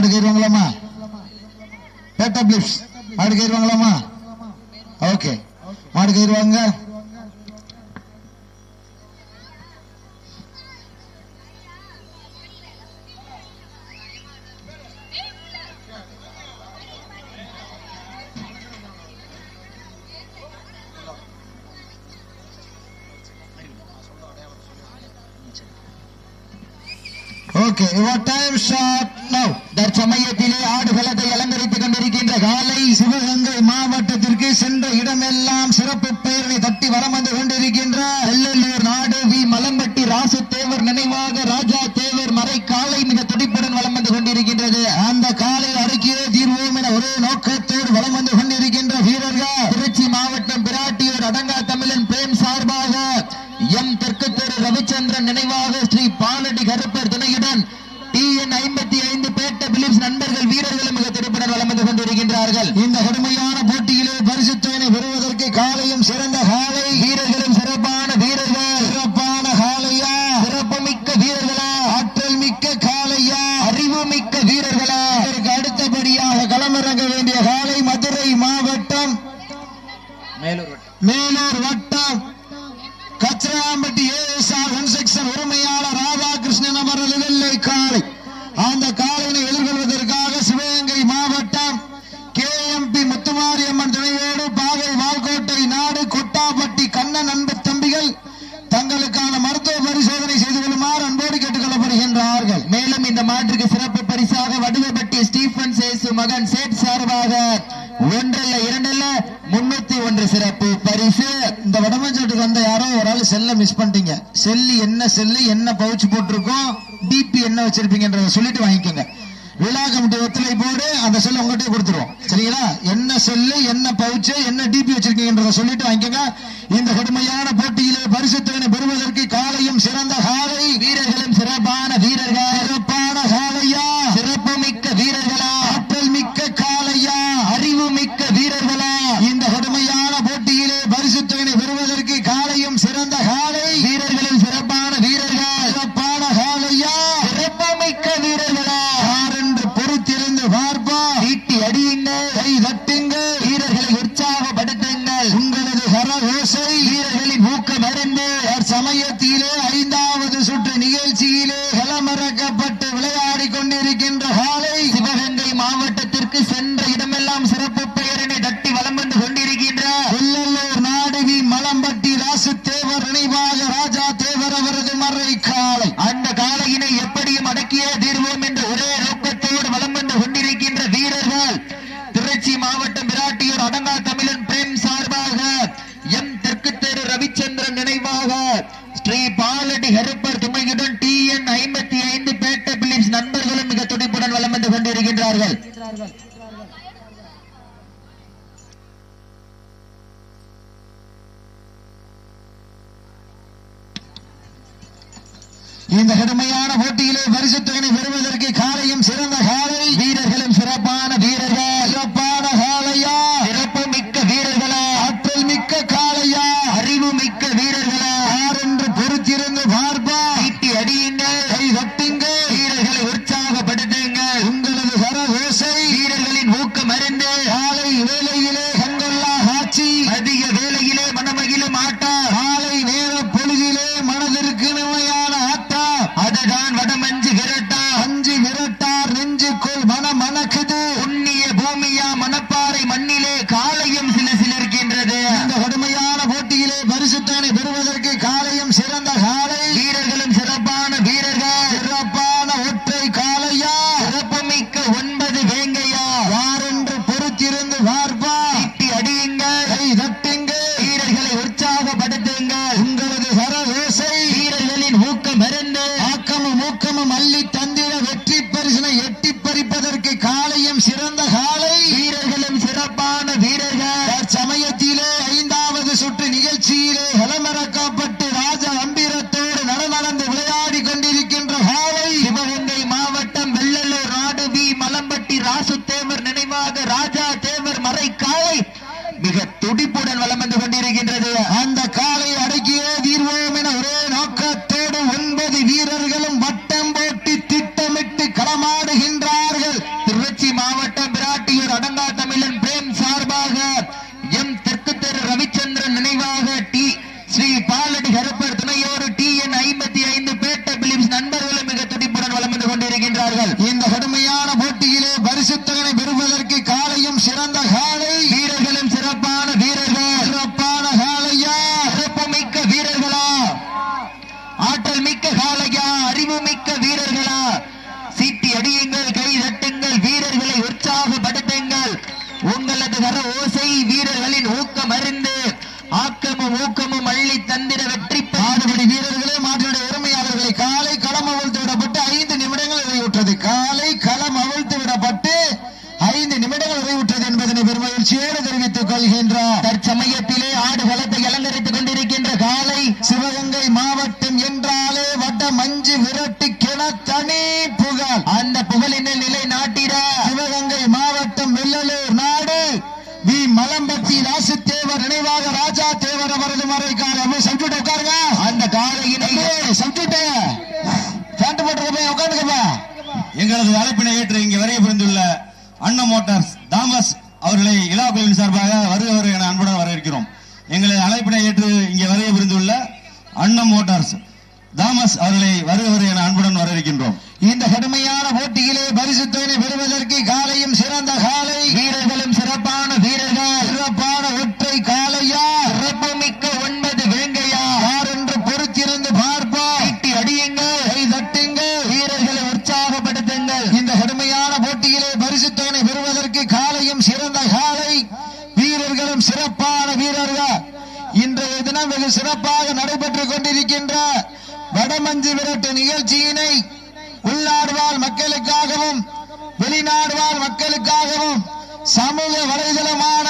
மாட்டுக்கு ஏறுவாங்களாமா பேட்டா பிளிப்ஸ் மாட்டுக்கு ஓகே மாட்டுக்கு ஏறுவாங்க Okay, what time shot now? தற்சமயத்திலே ஆடுகளத்தை அலங்கரித்துக் கொண்டிருக்கின்ற காலை சிவகங்கை மாவட்டத்திற்கு சென்ற இடமெல்லாம் சிறப்பு பேரணி தட்டி வரம் வந்து கொண்டிருக்கின்ற நெல்லூர் காலை வீரர்களும் சிறப்பான வீரர்கள். சிறப்பான காலையா? சிறப்புமிக்க வீரர்களா? ஆற்றல் மிக்க காலையா? அறிவு மிக்க வீரர்களா? இதற்கு அடுத்தபடியாக களமிறங்க வேண்டிய காலை மதுரை மாவட்டம். மேலூர் வட்டம். கச்சராம்பட்டி ஏஎஸ்ஆர் ஒன் செக்ஷன் உரிமையாளர் ராதாகிருஷ்ணன் அவரது வெள்ளை காலை. பேசு மகன் சேட் சார்பாக ஒன்றல்ல இரண்டல்ல முன்னூத்தி ஒன்று சிறப்பு. பரிசு. இந்த வடமஞ்சோட்டுக்கு வந்த யாரோ ஒரு ஆள் செல்ல மிஸ் பண்ணிட்டீங்க. செல்லு என்ன செல்லு என்ன பவுச்சு போட்டிருக்கோம் டிபி என்ன வச்சிருப்பீங்கன்றத சொல்லிட்டு வாங்கிக்கோங்க. விழா கமிட்டி ஒத்துழை போடு அந்த செல்ல உங்ககிட்ட கொடுத்துருவோம். சரிங்களா? என்ன செல்லு என்ன பவுச்சு என்ன டிபி வச்சிருக்கீங்கன்றத சொல்லிட்டு வாங்கிக்கோங்க. இந்த கடுமையான போட்டியிலே பரிசுத்தவனை பெறுவதற்கு காலையும் சிறந்த காலை வீரர்களும் சிறப்பான வீர இந்த கடுமையான போட்டியிலே பரிசு தொகையை பெறுவதற்கு காலையும் சிறந்த காலை Tambalá. மிக்க அழைப்பினை ஏற்று இங்கே வரைய புரிந்துள்ள அண்ணம் மோட்டார்ஸ். தாமஸ் அவர்களை வருகவர் என அன்புடன் வரவேற்கின்றோம். இந்த கடுமையான போட்டியிலே பரிசுத்தனை பெறுவதற்கு காலையும் சிறந்த காலை. வீரர்களும் சிறப்பான சிறப்பாக நடைபெற்றுக் கொண்டிருக்கின்ற வடமஞ்சு விரட்டு நிகழ்ச்சியினை உள்நாடுவாழ் மக்களுக்காகவும் வெளிநாடுவாழ் மக்களுக்காகவும் சமூக வலைதளமான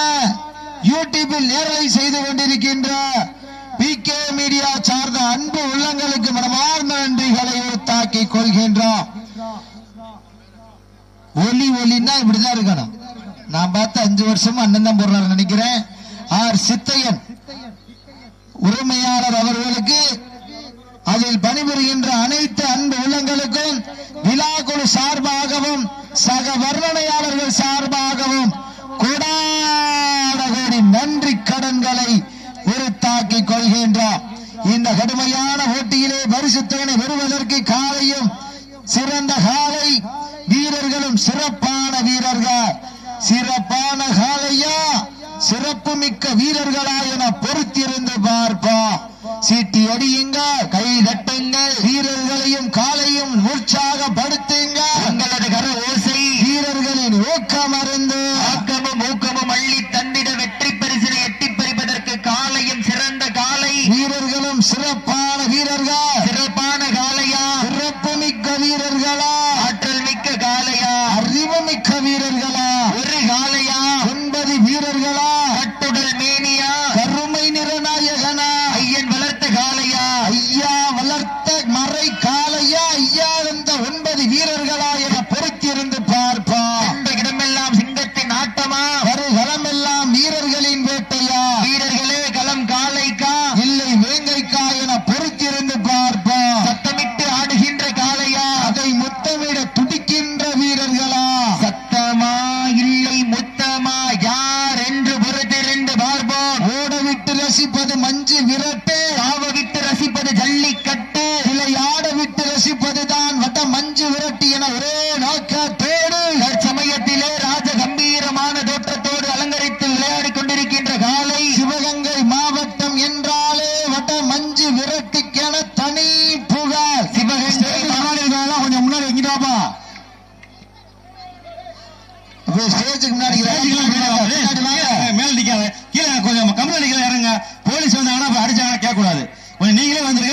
யூடியூபில் நேரலை செய்து கொண்டிருக்கின்ற பி கே மீடியா சார்ந்த அன்பு உள்ளங்களுக்கு மனமார்ந்த நன்றிகளை தாக்கிக் கொள்கின்றோம். ஒலி ஒலின்னா இப்படிதான் இருக்கணும். நான் பார்த்த அஞ்சு வருஷமா அண்ணன் தான் போடுறாரு நினைக்கிறேன். ஆர் சித்தையன். உரிமையாளர் அவர்களுக்கு அதில் பணிபுரிகின்ற அனைத்து அன்பு உள்ளங்களுக்கும் விழா குழு சார்பாகவும் சக வர்ணனையாளர்கள் சார்பாகவும் கொடாடகோடி நன்றி கடன்களை உருத்தாக்கிக் கொள்கின்றார் இந்த கடுமையான போட்டியிலே பரிசுத்தவனை பெறுவதற்கு காலையும் சிறந்த காலை வீரர்களும் சிறப்பான வீரர்கள். சிறப்பான காலையா? சிறப்பு மிக்க வீரர்களா? அடியுங்கள் கை தட்டுங்கள் வீரர்களையும் காலையும் உற்சாகப்படுத்த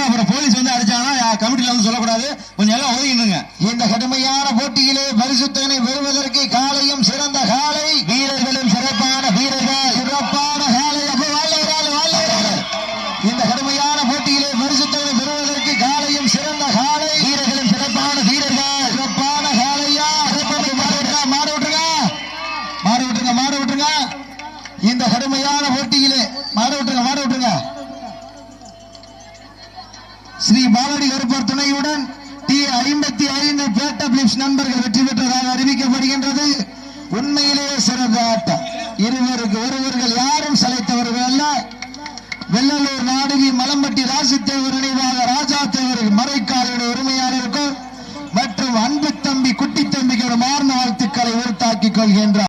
அப்புறம் போலீஸ் வந்து அடிச்சாங்கன்னா கமிட்டியில் வந்து சொல்லக்கூடாது. இருப்பார் துணையுடன் டி ஐம்பத்தி ஐந்து பேட்டபிளிப்ஸ் நண்பர்கள் வெற்றி பெற்றதாக அறிவிக்கப்படுகின்றது. உண்மையிலேயே சிறந்த ஆட்டம். இருவருக்கு ஒருவர்கள் யாரும் சளைத்தவர்கள் அல்ல. வெள்ளலூர் நாடகி மலம்பட்டி ராசித்தேவர் நினைவாக ராஜா தேவருக்கு மறைக்காரோட உரிமையாளருக்கும் மற்றும் அன்பு தம்பி குட்டி தம்பிக்கு ஒரு மார்ந்த வாழ்த்துக்களை உறுத்தாக்கிக் கொள்கின்றார்.